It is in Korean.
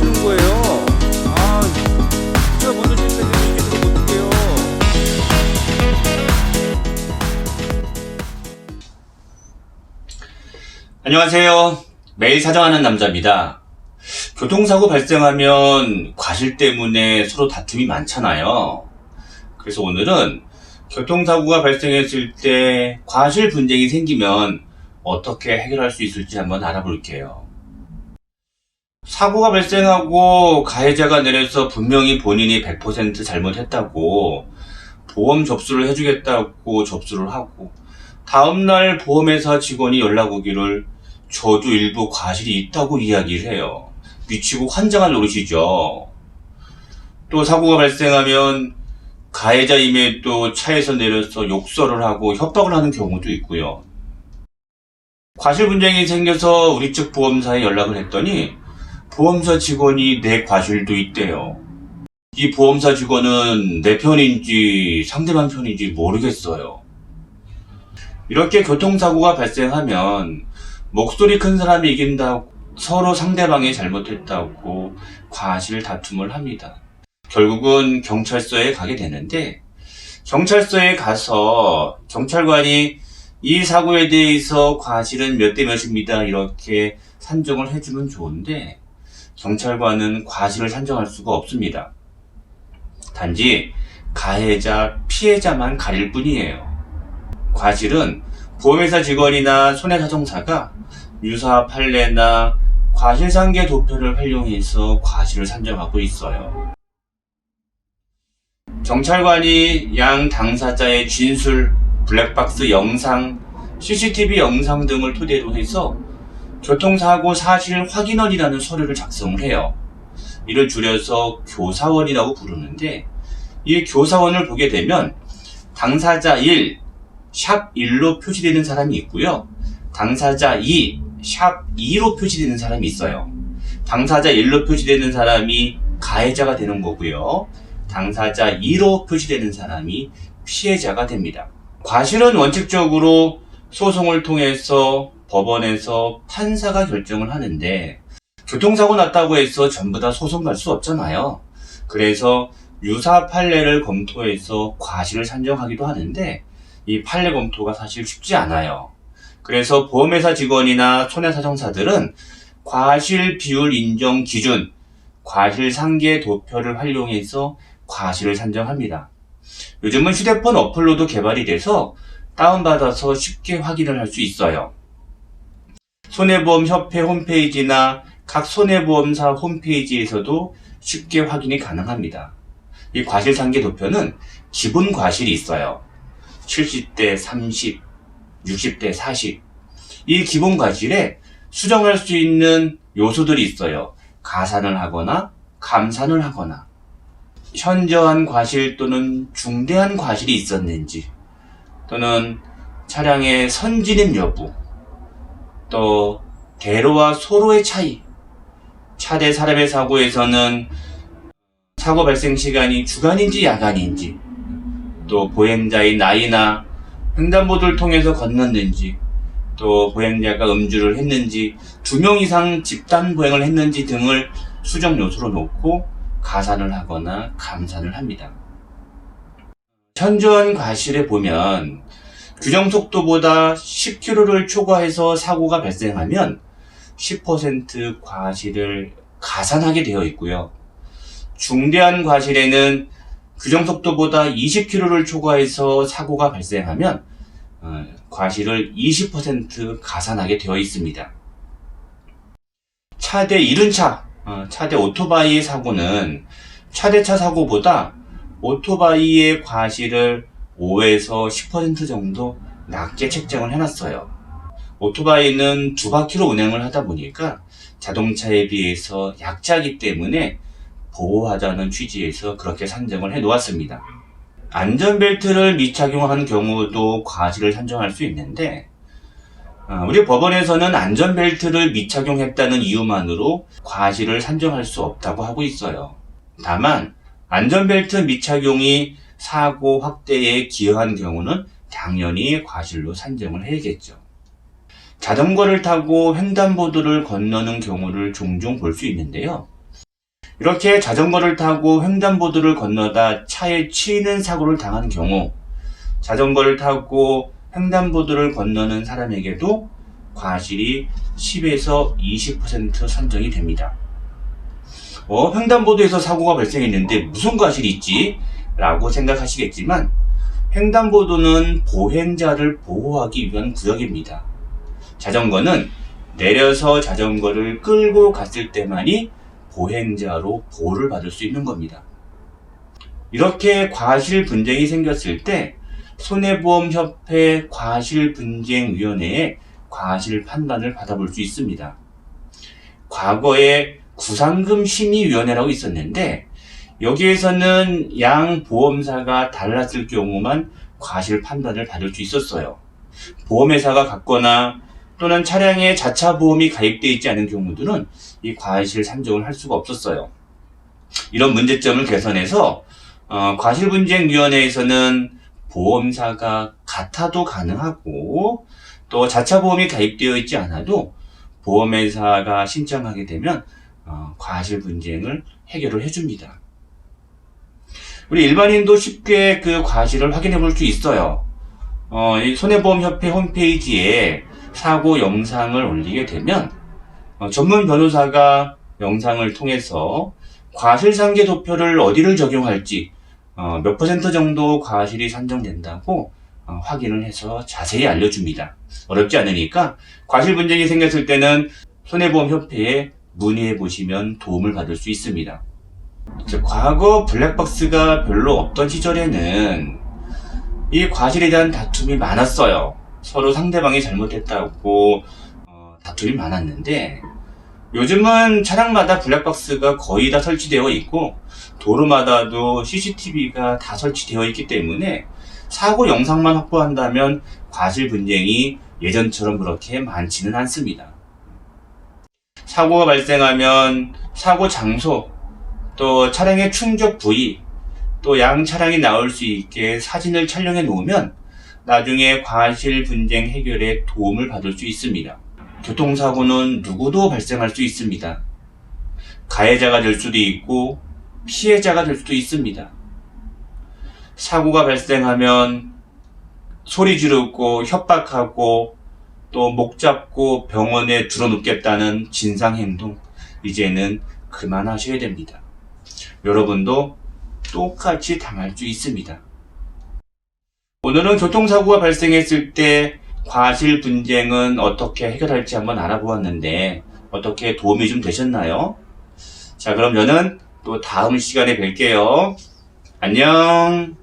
하시는 거예요? 아, 제가 먼저 실패해서 들으면 어떡해요? 안녕하세요. 매일 사정하는 남자입니다. 교통사고 발생하면 과실 때문에 서로 다툼이 많잖아요. 그래서 오늘은 교통사고가 발생했을 때 과실 분쟁이 생기면 어떻게 해결할 수 있을지 한번 알아볼게요. 사고가 발생하고 가해자가 내려서 분명히 본인이 100% 잘못했다고 보험 접수를 해주겠다고 접수를 하고 다음날 보험회사 직원이 연락 오기를 저도 일부 과실이 있다고 이야기를 해요. 미치고 환장할 노릇이죠. 또 사고가 발생하면 가해자임에도 차에서 내려서 욕설을 하고 협박을 하는 경우도 있고요. 과실 분쟁이 생겨서 우리 측 보험사에 연락을 했더니 보험사 직원이 내 과실도 있대요. 이 보험사 직원은 내 편인지 상대방 편인지 모르겠어요. 이렇게 교통사고가 발생하면 목소리 큰 사람이 이긴다고 서로 상대방이 잘못했다고 과실 다툼을 합니다. 결국은 경찰서에 가게 되는데 경찰서에 가서 경찰관이 이 사고에 대해서 과실은 몇 대 몇입니다. 이렇게 산정을 해주면 좋은데 경찰관은 과실을 산정할 수가 없습니다. 단지 가해자, 피해자만 가릴 뿐이에요. 과실은 보험회사 직원이나 손해사정사가 유사 판례나 과실상계 도표를 활용해서 과실을 산정하고 있어요. 경찰관이 양 당사자의 진술, 블랙박스 영상, CCTV 영상 등을 토대로 해서 교통사고 사실 확인원이라는 서류를 작성을 해요. 이를 줄여서 교사원이라고 부르는데 이 교사원을 보게 되면 당사자 1, 샵 1로 표시되는 사람이 있고요. 당사자 2, 샵 2로 표시되는 사람이 있어요. 당사자 1로 표시되는 사람이 가해자가 되는 거고요. 당사자 2로 표시되는 사람이 피해자가 됩니다. 과실은 원칙적으로 소송을 통해서 법원에서 판사가 결정을 하는데 교통사고 났다고 해서 전부 다 소송 갈 수 없잖아요. 그래서 유사 판례를 검토해서 과실을 산정하기도 하는데 이 판례 검토가 사실 쉽지 않아요. 그래서 보험회사 직원이나 손해사정사들은 과실 비율 인정 기준, 과실 상계 도표를 활용해서 과실을 산정합니다. 요즘은 휴대폰 어플로도 개발이 돼서 다운받아서 쉽게 확인을 할 수 있어요. 손해보험협회 홈페이지나 각 손해보험사 홈페이지에서도 쉽게 확인이 가능합니다. 이 과실상계 도표는 기본 과실이 있어요. 70대 30, 60대 40. 이 기본 과실에 수정할 수 있는 요소들이 있어요. 가산을 하거나 감산을 하거나 현저한 과실 또는 중대한 과실이 있었는지 또는 차량의 선진입 여부 또 대로와 소로의 차이 차대 사람의 사고에서는 사고 발생 시간이 주간인지 야간인지 또 보행자의 나이나 횡단보도를 통해서 건넜는지 또 보행자가 음주를 했는지 두 명 이상 집단 보행을 했는지 등을 수정 요소로 놓고 가산을 하거나 감산을 합니다. 현저한 과실에 보면 규정 속도보다 10km를 초과해서 사고가 발생하면 10% 과실을 가산하게 되어 있고요. 중대한 과실에는 규정 속도보다 20km를 초과해서 사고가 발생하면 어, 과실을 20% 가산하게 되어 있습니다. 차대 이륜차, 어, 차대 오토바이의 사고는 차대차 사고보다 오토바이의 과실을 5에서 10% 정도 낮게 책정을 해놨어요. 오토바이는 두 바퀴로 운행을 하다 보니까 자동차에 비해서 약자이기 때문에 보호하자는 취지에서 그렇게 산정을 해 놓았습니다. 안전벨트를 미착용한 경우도 과실을 산정할 수 있는데 어, 우리 법원에서는 안전벨트를 미착용했다는 이유만으로 과실을 산정할 수 없다고 하고 있어요. 다만 안전벨트 미착용이 사고 확대에 기여한 경우는 당연히 과실로 산정을 해야겠죠. 자전거를 타고 횡단보도를 건너는 경우를 종종 볼 수 있는데요. 이렇게 자전거를 타고 횡단보도를 건너다 차에 치이는 사고를 당한 경우 자전거를 타고 횡단보도를 건너는 사람에게도 과실이 10에서 20% 산정이 됩니다. 어, 횡단보도에서 사고가 발생했는데 무슨 과실이 있지? 라고 생각하시겠지만 횡단보도는 보행자를 보호하기 위한 구역입니다. 자전거는 내려서 자전거를 끌고 갔을 때만이 보행자로 보호를 받을 수 있는 겁니다. 이렇게 과실 분쟁이 생겼을 때 손해보험협회 과실분쟁위원회에 과실 판단을 받아볼 수 있습니다. 과거에 구상금 심의위원회라고 있었는데 여기에서는 양 보험사가 달랐을 경우만 과실 판단을 받을 수 있었어요. 보험회사가 같거나 또는 차량에 자차 보험이 가입되어 있지 않은 경우들은 이 과실 산정을 할 수가 없었어요. 이런 문제점을 개선해서 어, 과실분쟁위원회에서는 보험사가 같아도 가능하고 또 자차 보험이 가입되어 있지 않아도 보험회사가 신청하게 되면 어, 과실 분쟁을 해결을 해줍니다. 우리 일반인도 쉽게 그 과실을 확인해 볼 수 있어요. 어, 이 손해보험협회 홈페이지에 사고 영상을 올리게 되면 어, 전문 변호사가 영상을 통해서 과실상계 도표를 어디를 적용할지 어, 몇 퍼센트 정도 과실이 산정된다고 어, 확인을 해서 자세히 알려줍니다. 어렵지 않으니까 과실 분쟁이 생겼을 때는 손해보험협회에 문의해 보시면 도움을 받을 수 있습니다. 자, 과거 블랙박스가 별로 없던 시절에는 이 과실에 대한 다툼이 많았어요. 서로 상대방이 잘못했다고 어, 다툼이 많았는데 요즘은 차량마다 블랙박스가 거의 다 설치되어 있고 도로마다도 CCTV가 다 설치되어 있기 때문에 사고 영상만 확보한다면 과실 분쟁이 예전처럼 그렇게 많지는 않습니다. 사고가 발생하면 사고 장소, 또 차량의 충격 부위, 또 양 차량이 나올 수 있게 사진을 촬영해 놓으면 나중에 과실 분쟁 해결에 도움을 받을 수 있습니다. 교통사고는 누구도 발생할 수 있습니다. 가해자가 될 수도 있고 피해자가 될 수도 있습니다. 사고가 발생하면 소리 지르고 협박하고 또 목 잡고 병원에 들어눕겠다는 진상 행동 이제는 그만하셔야 됩니다. 여러분도 똑같이 당할 수 있습니다. 오늘은 교통사고가 발생했을 때 과실 분쟁은 어떻게 해결할지 한번 알아보았는데 어떻게 도움이 좀 되셨나요? 자, 그럼 저는 또 다음 시간에 뵐게요. 안녕.